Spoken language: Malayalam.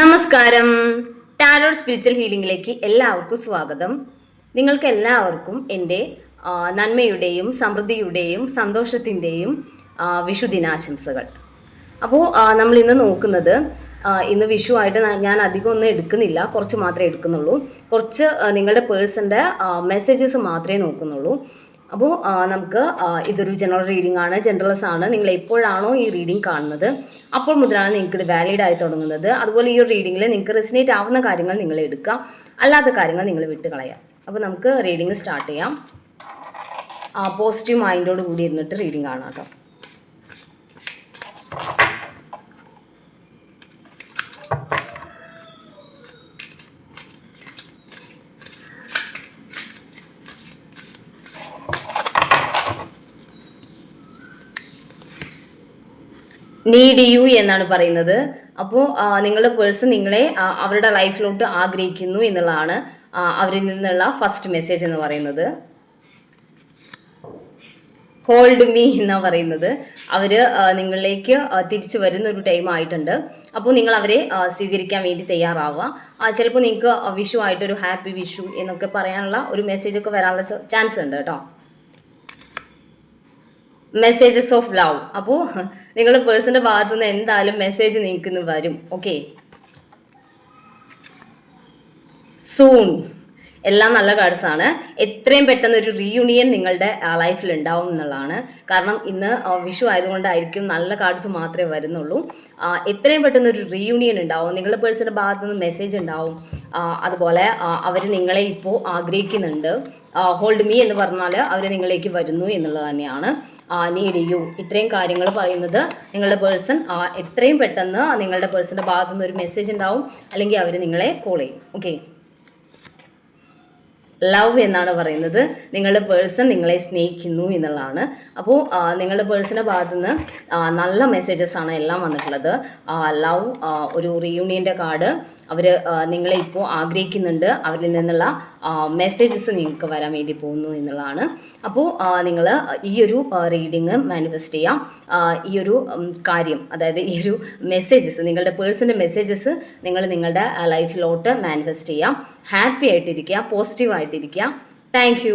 നമസ്കാരം. ടാരോഡ് സ്പിരിച്വൽ ഹീലിംഗിലേക്ക് എല്ലാവർക്കും സ്വാഗതം. നിങ്ങൾക്ക് എല്ലാവർക്കും എന്റെ നന്മയുടെയും സമൃദ്ധിയുടെയും സന്തോഷത്തിന്റെയും വിഷുദിനാശംസകൾ. വിഷു ദിനാശംസകൾ അപ്പോൾ നമ്മൾ ഇന്ന് നോക്കുന്നത് ഇന്ന് വിഷു ആയിട്ട് ഞാൻ അധികം ഒന്നും എടുക്കുന്നില്ല. കുറച്ച് മാത്രമേ എടുക്കുന്നുള്ളൂ. കുറച്ച് നിങ്ങളുടെ പേഴ്സന്റെ മെസ്സേജസ് മാത്രമേ നോക്കുന്നുള്ളൂ. അപ്പോൾ നമുക്ക് ഇതൊരു ജനറൽ റീഡിംഗ് ആണ്. ജനറൽസ് ആണ്. നിങ്ങൾ എപ്പോഴാണോ ഈ റീഡിംഗ് കാണുന്നത് അപ്പോൾ മുതലാണ് നിങ്ങൾക്ക് ഇത് വാലിഡ് ആയി തുടങ്ങുന്നത്. അതുപോലെ ഈ ഒരു റീഡിങ്ങിൽ നിങ്ങൾക്ക് റെസിനേറ്റ് ആവുന്ന കാര്യങ്ങൾ നിങ്ങൾ എടുക്കുക. അല്ലാത്ത കാര്യങ്ങൾ നിങ്ങൾ വിട്ട് കളയാം. അപ്പോൾ നമുക്ക് റീഡിംഗ് സ്റ്റാർട്ട് ചെയ്യാം. പോസിറ്റീവ് മൈൻഡോട് കൂടി ഇരുന്നിട്ട് റീഡിംഗ് കാണാം കേട്ടോ. നീഡ് യു എന്നാണ് പറയുന്നത്. അപ്പോൾ നിങ്ങളുടെ പേഴ്സൺ നിങ്ങളെ അവരുടെ ലൈഫിലോട്ട് ആഗ്രഹിക്കുന്നു എന്നുള്ളതാണ് അവരിൽ നിന്നുള്ള ഫസ്റ്റ് മെസ്സേജ് എന്ന് പറയുന്നത്. ഹോൾഡ് മീ എന്നാ പറയുന്നത്. അവർ നിങ്ങളിലേക്ക് തിരിച്ചു വരുന്ന ഒരു ടൈം ആയിട്ടുണ്ട്. അപ്പോൾ നിങ്ങൾ അവരെ സ്വീകരിക്കാൻ വേണ്ടി തയ്യാറാവുക. ചിലപ്പോൾ നിങ്ങൾക്ക് വിഷു ആയിട്ടൊരു ഹാപ്പി വിഷു എന്നൊക്കെ പറയാനുള്ള ഒരു മെസ്സേജ് ഒക്കെ വരാനുള്ള ചാൻസ് ഉണ്ട് കേട്ടോ. മെസ്സേജസ് ഓഫ് ലവ് അപ്പോൾ നിങ്ങളുടെ പേഴ്സന്റെ ഭാഗത്തു നിന്ന് എന്തായാലും മെസ്സേജ് നിങ്ങൾക്ക് വരും. ഓക്കെ സൂൺ എല്ലാം നല്ല കാർഡ്സ് ആണ്. എത്രയും പെട്ടെന്ന് ഒരു റീയൂണിയൻ നിങ്ങളുടെ ലൈഫിൽ ഉണ്ടാവും എന്നുള്ളതാണ്. കാരണം ഇന്ന് വിഷു ആയതുകൊണ്ടായിരിക്കും നല്ല കാർഡ്സ് മാത്രമേ വരുന്നുള്ളൂ. എത്രയും പെട്ടെന്ന് ഒരു റീയൂണിയൻ ഉണ്ടാവും. നിങ്ങളുടെ പേഴ്സന്റെ ഭാഗത്തു നിന്ന് മെസ്സേജ് ഉണ്ടാവും അതുപോലെ അവർ നിങ്ങളെ ഇപ്പോൾ ആഗ്രഹിക്കുന്നുണ്ട്. ഹോൾഡ് മീ എന്ന് പറഞ്ഞാൽ അവർ നിങ്ങളിലേക്ക് വരുന്നു എന്നുള്ളത് തന്നെയാണ്. നീഡ് യു ഇത്രയും കാര്യങ്ങൾ പറയുന്നത് നിങ്ങളുടെ പേഴ്സൺ എത്രയും പെട്ടെന്ന് നിങ്ങളുടെ പേഴ്സന്റെ ഭാഗത്തു നിന്ന് ഒരു മെസ്സേജ് ഉണ്ടാവും. അല്ലെങ്കിൽ അവർ നിങ്ങളെ കോൾ ചെയ്യും. ഓക്കെ ലവ് എന്നാണ് പറയുന്നത്. നിങ്ങളുടെ പേഴ്സൺ നിങ്ങളെ സ്നേഹിക്കുന്നു എന്നുള്ളതാണ്. അപ്പോൾ നിങ്ങളുടെ പേഴ്സണിന്റെ ഭാഗത്തു നിന്ന് നല്ല മെസ്സേജസ് ആണ് എല്ലാം വന്നിട്ടുള്ളത്. ലവ് ഒരു റീയൂണിയന്റെ കാർഡ് അവർ നിങ്ങളെ ഇപ്പോൾ ആഗ്രഹിക്കുന്നുണ്ട്. അവരിൽ നിന്നുള്ള മെസ്സേജസ് നിങ്ങൾക്ക് വരാൻ വേണ്ടി പോകുന്നു എന്നുള്ളതാണ്. അപ്പോൾ നിങ്ങൾ ഈ ഒരു റീഡിങ് മാനിഫെസ്റ്റ് ചെയ്യാം. ഈ ഒരു കാര്യം അതായത് ഈ ഒരു മെസ്സേജസ് നിങ്ങളുടെ പേഴ്സന്റെ മെസ്സേജസ് നിങ്ങൾ നിങ്ങളുടെ ലൈഫിലോട്ട് മാനിഫെസ്റ്റ് ചെയ്യാം. ഹാപ്പി ആയിട്ടിരിക്കുക പോസിറ്റീവ് ആയിട്ടിരിക്കുക. താങ്ക്